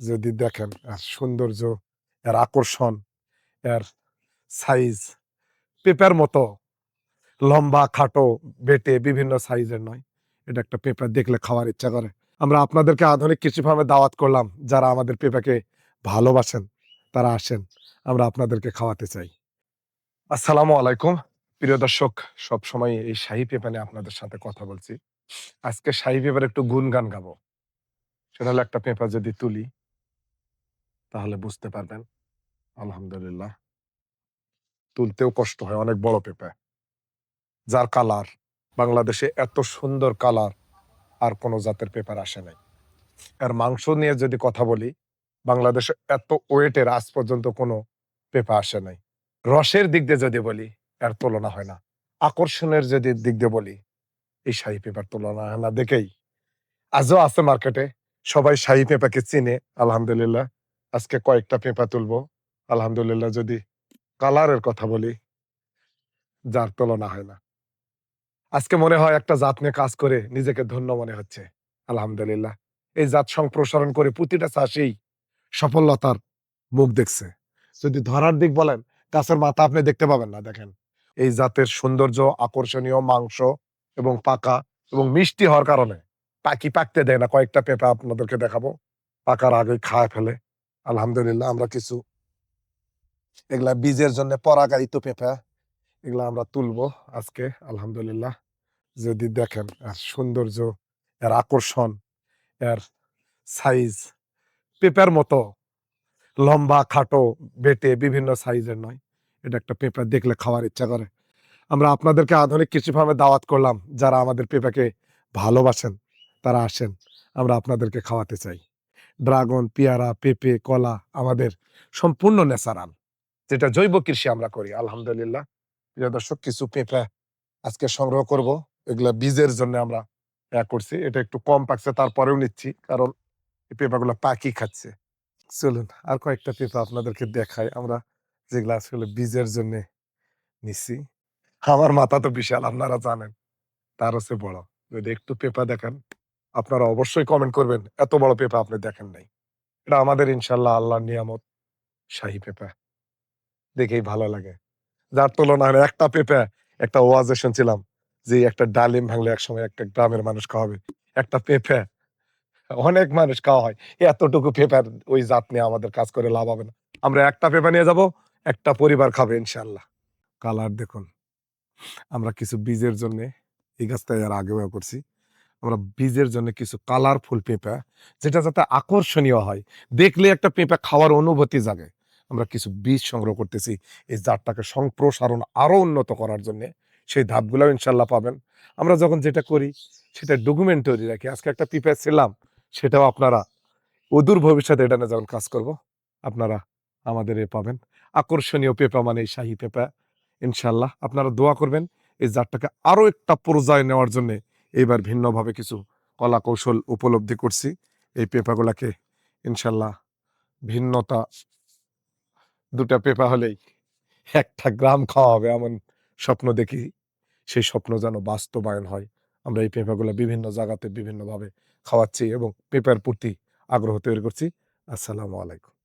যদি দেখেন এর সৌন্দর্য, এর আকর্ষণ, এর সাইজ পেঁপের মতো, লম্বা, খাটো, বেটে বিভিন্ন সাইজের নয়। এটা একটা পেঁপে দেখলে খাওয়ার ইচ্ছা করে। আমরা আপনাদেরকে আধুনিক কৃষি ফার্মে দাওয়াত করলাম, যারা আমাদের পেঁপেকে ভালোবাসেন, তারা আসেন, আমরা আপনাদেরকে খাওয়াতে চাই। আসসালামু আলাইকুম। প্রিয় দর্শক, সব সময় এই শাহি পেঁপে নিয়ে আপনাদের সাথে কথা বলছি। আজকে শাহি পেঁপের একটু গুনগান গাবো। সেটা হলো একটা পেঁপা যদি তুলি তাহলে বুঝতে পারবেন। আলহামদুলিল্লাহ। তুলতেও কষ্ট হয়, অনেক বড় পেঁপে। যার কালার, বাংলাদেশে এত সুন্দর কালার, আর কোনো জাতের পেপার আসে নাই। আর মাংস নিয়ে যদি কথা বলি, বাংলাদেশে এত ওয়েটের আজ পর্যন্ত কোনো পেপা আসে নাই। রসের দিক দিয়ে যদি বলি, এর তুলনা হয় না। আকর্ষণের যদি দিক দিয়ে বলি, এই শাহী পেপার তুলনা হয় না দেখেই। আজও আছে মার্কেটে, সবাই শাহী পেঁপাকে চিনে, আলহামদুলিল্লাহ। আজকে কয়েকটা পেঁপা তুলবো। আলহামদুলিল্লাহ যদি কালারের কথা বলি, যার তুলনা হয় না। আজকে মনে হয় একটা জাত নিয়ে কাজ করে নিজেকে ধন্য মনে হচ্ছে। আলহামদুলিল্লাহ। এই জাত সম্প্রসারণ করে প্রতিটা চাষেই সফলতার মুখ দেখছে। যদি ধরার দিক বলেন, গাছের মাথা আপনি দেখতে পাবেন না, দেখেন। এই জাতের সৌন্দর্য, আকর্ষণীয় মাংস এবং পাকা এবং মিষ্টি হওয়ার কারণে পাখি পাকতে দেয় না। কয়েকটা পেঁপা আপনাদেরকে দেখাবো। পাকার আগে খায় ফেলে। আলহামদুলিল্লাহ, আমরা কিছু এগুলা বীজের জন্য পরাগায়িত পেঁপা এগুলা আমরা তুলবো আজকে, আলহামদুলিল্লাহ। যদি দেখেন, এর সৌন্দর্য, এর আকর্ষণ, এর সাইজ পেঁপের মতো লম্বা, খাটো, বেটে, বিভিন্ন সাইজের নয়, এটা একটা পেঁপে দেখলে খাওয়ার ইচ্ছা করে। আমরা আপনাদেরকে আধুনিক কৃষি ফার্মে দাওয়াত করলাম, যারা আমাদের পেঁপেকে ভালোবাসেন, তারা আসেন, আমরা আপনাদেরকে খাওয়াতে চাই। ড্রাগন, পেয়ারা, পেঁপে, কলা আমাদের সম্পূর্ণ ন্যাচারাল। যেটা জৈব কৃষি আমরা করি, আলহামদুলিল্লাহ। প্রিয় দর্শক, কিছু পেঁপে আজকে সংগ্রহ করব। এগুলা বীজের জন্য আমরা করছি। এটা একটু কম পাকছে, তারপরেও নিচ্ছি, কারণ এই পেঁপাগুলো পাখি খাচ্ছে। চলুন, আর কয়েকটা পেঁপা আপনাদেরকে দেখাই। আমরা যেগুলো আসলে বীজের জন্য নিচ্ছি আমার মাথা তো বিশাল, আপনারা জানেন। তার হচ্ছে বড়। যদি একটু পেঁপা দেখেন। আপনারা অবশ্যই কমেন্ট করবেন। এত বড় পেঁপা আপনি দেখেন নাই। এটা আমাদের ইনশাল্লাহ আল্লাহর নিয়ামত। শাহী পেঁপা দেখেই ভালো লাগে। যার তুলনা একটা পেঁপে একটা ওয়াজে শুনছিলাম যে একটা ডালিম ভাঙলে একসময় একটা গ্রামের মানুষ খাওয়াবে। একটা পেঁপে অনেক মানুষ খাওয়া হয়। এতটুকু পেঁপের ওই জাত নিয়ে আমাদের কাজ করে লাভ হবে না। আমরা একটা পেঁপে নিয়ে যাব, একটা পরিবার খাবে ইনশাল্লাহ। কালার দেখুন। আমরা কিছু বীজের জন্য এই গাছটা এর আগেও করছি। আমরা বীজের জন্য কিছু কালারফুল পেঁপা, যেটা যাতে আকর্ষণীয় হয়। দেখলে একটা পেঁপা খাওয়ার অনুভূতি জাগে। আমরা কিছু বীজ সংগ্রহ করতেছি, এই জাতটাকে সম্প্রসারণ আরও উন্নত করার জন্য। সেই ধাপগুলোও ইনশাল্লাহ পাবেন। আমরা যখন যেটা করি সেটা ডকুমেন্টারি রাখি। আজকে একটা পিপে ছিলাম, সেটাও আপনারা অদূর ভবিষ্যতে এটা না যখন কাজ করব, আপনারা আমাদের এ পাবেন। আকর্ষণীয় পেপা মানে এই শাহী পেপা। ইনশাল্লাহ আপনারা দোয়া করবেন, এই জাতটাকে আরও একটা পর্যায়ে নেওয়ার জন্য এইবার ভিন্নভাবে কিছু কলা কৌশল উপলব্ধি করছি। এই পেপাগুলাকে ইনশাল্লাহ ভিন্নতা দুটা পেপা হলেই একটা গ্রাম খাওয়া হবে এমন স্বপ্ন দেখি, সেই স্বপ্ন যেন বাস্তবায়ন হয়। আমরা এই পেঁপাগুলো বিভিন্ন জায়গাতে বিভিন্নভাবে খাওয়াচ্ছি এবং পেঁপার প্রতি আগ্রহ তৈরি করছি। আসসালামু আলাইকুম।